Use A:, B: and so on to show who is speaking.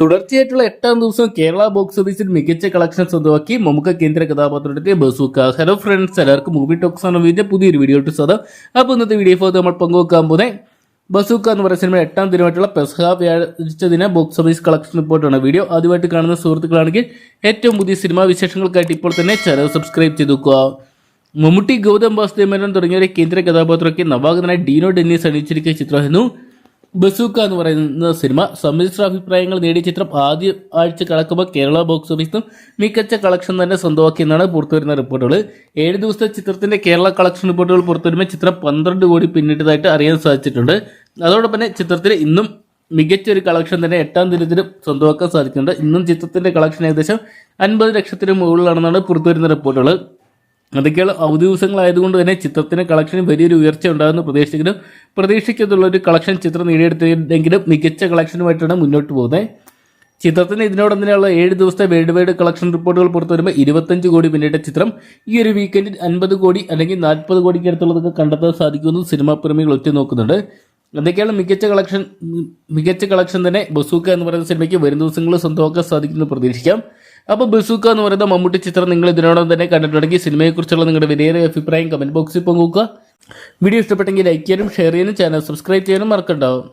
A: തുടർച്ചയായിട്ടുള്ള എട്ടാം ദിവസം കേരള ബോക്സ് ഓഫീസിൽ മികച്ച കളക്ഷൻ സ്വന്തമാക്കി മമുക്ക കേന്ദ്ര കഥാപാത്രത്തിന്റെ ബസൂക്ക. ഹലോ ഫ്രണ്ട്സ് എല്ലാവർക്കും മൂവി ടോക്സ് ആണ്. വീഡിയോ പുതിയൊരു വീഡിയോ ഇട്ട് സ്വതം അപ്പോൾ ഇന്നത്തെ വീഡിയോ ഫോർ നമ്മൾ പങ്കുവെക്കാൻ പോകുന്നത് ബസൂക്ക എന്ന് പറയുന്ന സിനിമ എട്ടാം ദിനമായിട്ടുള്ള പെസഹ വ്യാഴാഴ്ച ദിന ബോക്സ് ഓഫീസ് കളക്ഷൻ റിപ്പോർട്ടാണ് വീഡിയോ ആദ്യമായിട്ട് കാണുന്ന സുഹൃത്തുക്കളാണെങ്കിൽ ഏറ്റവും പുതിയ സിനിമാ വിശേഷങ്ങൾക്കായിട്ട് ഇപ്പോൾ തന്നെ ചാനൽ സബ്സ്ക്രൈബ് ചെയ്തു നോക്കുക മമ്മൂട്ടി ഗൗതം വാസുദേവൻ തുടങ്ങിയവരെ കേന്ദ്ര കഥാപാത്രമൊക്കെ നവാഗതനായ ഡീനോ ഡെന്നീസ് അണിയിച്ചിരിക്കുന്ന ചിത്രമായിരുന്നു. ബസൂക്ക എന്ന് പറയുന്ന സിനിമ സമ്മിശ്ര അഭിപ്രായങ്ങൾ നേടിയ ചിത്രം ആദ്യ ആഴ്ച കടക്കുമ്പോൾ കേരള ബോക്സ് ഓഫീസിൽ മികച്ച കളക്ഷൻ തന്നെ സ്വന്തമാക്കിയെന്നാണ് പുറത്തുവരുന്ന റിപ്പോർട്ടുകൾ. ഏഴ് ദിവസത്തെ ചിത്രത്തിന്റെ കേരള കളക്ഷൻ റിപ്പോർട്ടുകൾ പുറത്തുവരുമ്പോൾ ചിത്രം പന്ത്രണ്ട് കോടി പിന്നിട്ടതായിട്ട് അറിയാൻ സാധിച്ചിട്ടുണ്ട്. അതോടൊപ്പം തന്നെ ചിത്രത്തിൽ ഇന്നും മികച്ച ഒരു കളക്ഷൻ തന്നെ എട്ടാം ദിനത്തിന് സ്വന്തമാക്കാൻ സാധിക്കുന്നുണ്ട്. ഇന്നും ചിത്രത്തിന്റെ കളക്ഷൻ ഏകദേശം അൻപത് ലക്ഷത്തിന് മുകളിലാണെന്നാണ് പുറത്തുവരുന്ന റിപ്പോർട്ടുകൾ. അതൊക്കെയുള്ള അവധി ദിവസങ്ങളായതുകൊണ്ട് തന്നെ ചിത്രത്തിന് കളക്ഷൻ വലിയൊരു ഉയർച്ച ഉണ്ടാകുന്ന പ്രതീക്ഷിക്കുന്നു. പ്രതീക്ഷിക്കത്തുള്ള ഒരു കളക്ഷൻ ചിത്രം നേടിയെടുത്തെങ്കിലും മികച്ച കളക്ഷനുമായിട്ടാണ് മുന്നോട്ട് പോകുന്നത്. ചിത്രത്തിന് ഇതിനോട് തന്നെയുള്ള ഏഴ് ദിവസത്തെ വേൾഡ് വൈഡ് കളക്ഷൻ റിപ്പോർട്ടുകൾ പുറത്തു വരുമ്പോൾ ഇരുപത്തഞ്ച് കോടി പിന്നിട്ട ചിത്രം. ഈ ഒരു വീക്കെൻഡിൽ അൻപത് കോടി അല്ലെങ്കിൽ നാൽപ്പത് കോടിക്ക് അടുത്തുള്ളതൊക്കെ കണ്ടെത്താൻ സാധിക്കുമെന്ന് സിനിമാ പ്രേമികൾ ഒറ്റ നോക്കുന്നുണ്ട്. എന്തൊക്കെയാണ് മികച്ച കളക്ഷൻ മികച്ച കളക്ഷൻ തന്നെ ബസൂക്ക എന്ന് പറയുന്ന സിനിമയ്ക്ക് വരും ദിവസങ്ങളിൽ സ്വന്തമാക്കാൻ സാധിക്കുമെന്ന് പ്രതീക്ഷിക്കാം. അപ്പോൾ ബസൂക്ക എന്ന് പറയുന്ന മമ്മൂട്ടി ചിത്രം നിങ്ങൾ ഇതിനോടൊപ്പം തന്നെ കണ്ടിട്ടുണ്ടെങ്കിൽ സിനിമയെക്കുറിച്ചുള്ള നിങ്ങളുടെ വിലയേറിയ അഭിപ്രായം കമന്റ് ബോക്സിൽ പങ്കുവെക്കുക വീഡിയോ ഇഷ്ടപ്പെട്ടെങ്കിൽ ലൈക്ക് ചെയ്യാനും ഷെയർ ചെയ്യാനും ചാനൽ സബ്സ്ക്രൈബ് ചെയ്യാനും മറക്കണ്ടാവും